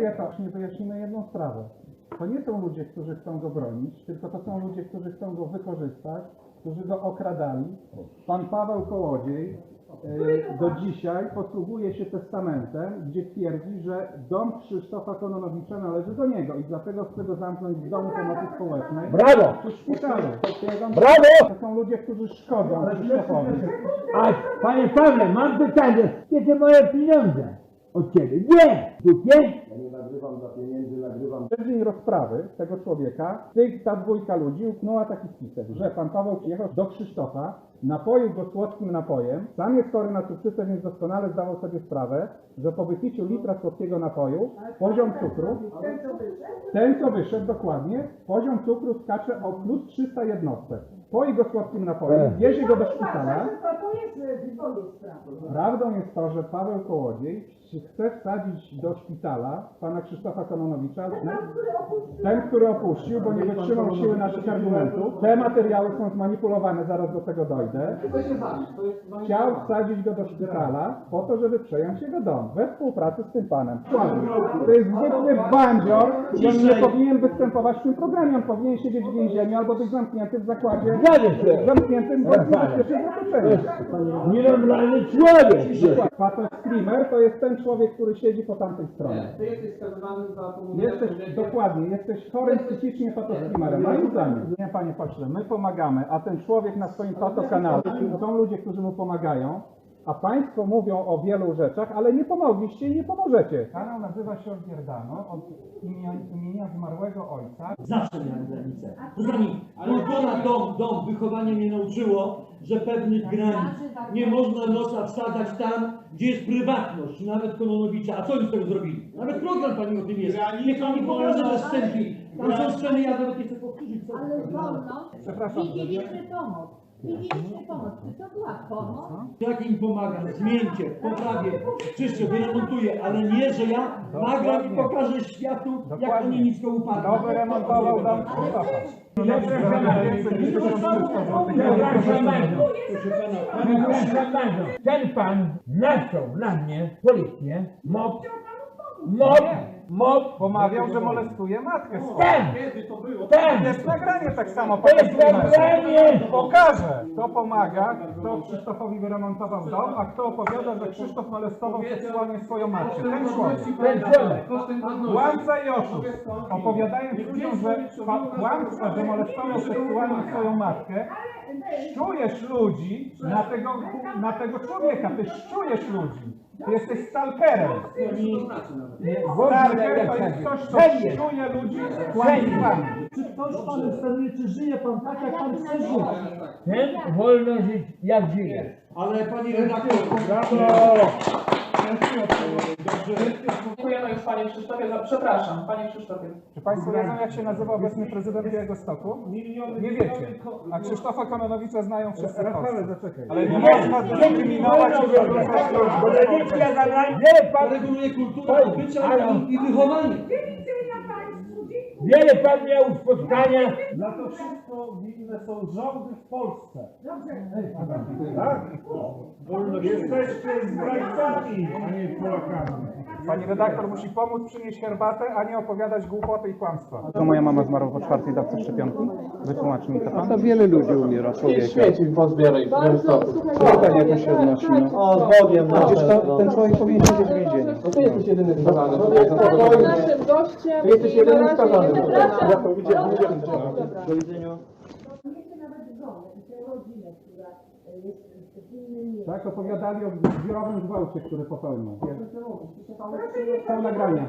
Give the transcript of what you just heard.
Wiatocznie wyjaśnimy jedną sprawę. To nie są ludzie, którzy chcą go bronić, tylko to są ludzie, którzy chcą go wykorzystać, którzy go okradali. Pan Paweł Kołodziej e, do dzisiaj posługuje się testamentem, gdzie twierdzi, że dom Krzysztofa Kononowicza należy do niego i dlatego chce go zamknąć w domu pomocy społecznej. Brawo! Szpitalu. Potwierdzam, że Brawo! To są ludzie, którzy szkodzą Krzysztofowi. A panie Pawle, mam pytanie. Gdzie te moje pieniądze? Od ciebie. Nie! Głupie? Ja nie nagrywam dla pieniędzy, nagrywam W dzień rozprawy tego człowieka, tych, ta dwójka ludzi uknęła taki spisek, że pan Paweł przyjechał do Krzysztofa, napoił go słodkim napojem, sam jest chory na cukrzycę, więc doskonale zdawał sobie sprawę, że po wypiciu litra słodkiego napoju poziom cukru, ten co wyszedł? dokładnie, poziom cukru skacze o plus 300 jednostek. Poi go słodkim napojem, wiezie go do szpitala. Prawdą jest to, że Paweł Kołodziej chce wsadzić do szpitala pana Krzysztofa Kononowicza, ten, który opuścił, bo nie wytrzymał siły naszych argumentów. Te materiały są zmanipulowane, zaraz do tego Chciał wsadzić go do szpitala po to, żeby przejąć jego dom, we współpracy z tym panem. To jest zwykły bandzior i on nie powinien występować w tym programie. On powinien siedzieć w więzieniu albo być zamknięty w zakładzie, zamkniętym w. Nienormalny człowiek. Pato Screamer to jest ten człowiek, który siedzi po tamtej stronie. Ty jesteś skazowany za Jesteś, dokładnie, jesteś chorym psychicznie patoskim moim zdaniem. Nie, panie pośle, my pomagamy, a ten człowiek na swoim są ludzie, którzy mu pomagają, a państwo mówią o wielu rzeczach, ale nie pomogliście i nie pomożecie. Kanał nazywa się Odgierdano od imienia, imienia zmarłego ojca. Zawsze miałem granicę. Pani, kultura, dom, dom, wychowanie mnie nauczyło, że pewnych granic nie można nosa wsadzać tam, gdzie jest prywatność, nawet Kononowicza. A co oni z tego zrobili? Nawet program pani o tym jest. Niech pani pokaże te scenki. Tam są sceny, ja nawet nie chcę powtórzyć. Co Ale wolność. Przepraszam, Widzieliśmy pomoc. Widzieliśmy pomoc. Czy to była pomoc? Jak im pomagam, zmieńcie, poprawię, czyszczę, wyremontuję, ale nie, że ja nagram i pokażę światu, jak Dokładnie. oni nisko upadli. Kto wyremontował dom Krzysztofa? Proszę bardzo. Proszę bardzo. Ten pan nasłał na mnie policję, mop, mop, mop. Pomawiał, że molestuje matkę swoją. Ten! Ten! Jest nagranie tak samo. To jest nagranie! Pokażę, kto pomaga, kto Krzysztofowi wyremontował dom, a kto opowiada, że Krzysztof molestował seksualnie swoją matkę. Ten człowiek. Ten człowiek. Kłamca i oszust. Opowiadając ludziom, że kłamstwa, że molestował seksualnie swoją matkę, szczujesz ludzi na tego, na tego człowieka. Ty szczujesz ludzi. Ty jesteś stalkerem. Stalker to jest? ktoś, kto szczuje ludzi kłamstwami. Czy ktoś panu steruje, czy żyje pan tak, jak pan chce żyć? Ten wolno żyć jak żyje. Ale pani redaktor, już Panie Krzysztofie za... Przepraszam, Panie Krzysztofie. Czy Państwo wiedzą, jak się nazywa obecny prezydent Białegostoku? Nie wiecie. A Krzysztofa Kononowicza znają wszyscy Rafale, zaczekaj. Ale nie można dyskryminować i wyrzucać ludzi. Wiele pan, reguluje kulturę bycia i, wychowanie. wiele pan miał spotkania. Na to wszystko winne są rządy w Polsce. Jesteście zdrajcami, a nie Polakami. Pani redaktor musi pomóc przynieść herbatę, a nie opowiadać głupoty i kłamstwa. To moja mama zmarła po czwartej dawce szczepionki? Wytłumacz mi to pan. To wiele ludzi umiera, człowieka. Świeci pozbieraj. Pytanie to się odnosi. No. O, z Bogiem, Przecież to, ten człowiek powinien siedzieć w więzieniu. No ty jesteś jedyny skazany. naszym gościem. Ty jesteś i jedynym na razie skazanym nie tutaj. zapraszam. Ja powiedziałem, Dobra, że dobra. Do widzenia. Nie chcę nawet żony i tę rodzinę, która e, jest w innym miejscu. Tak, opowiadali o zbiorowym gwałcie, który popełnił. Są nagrania.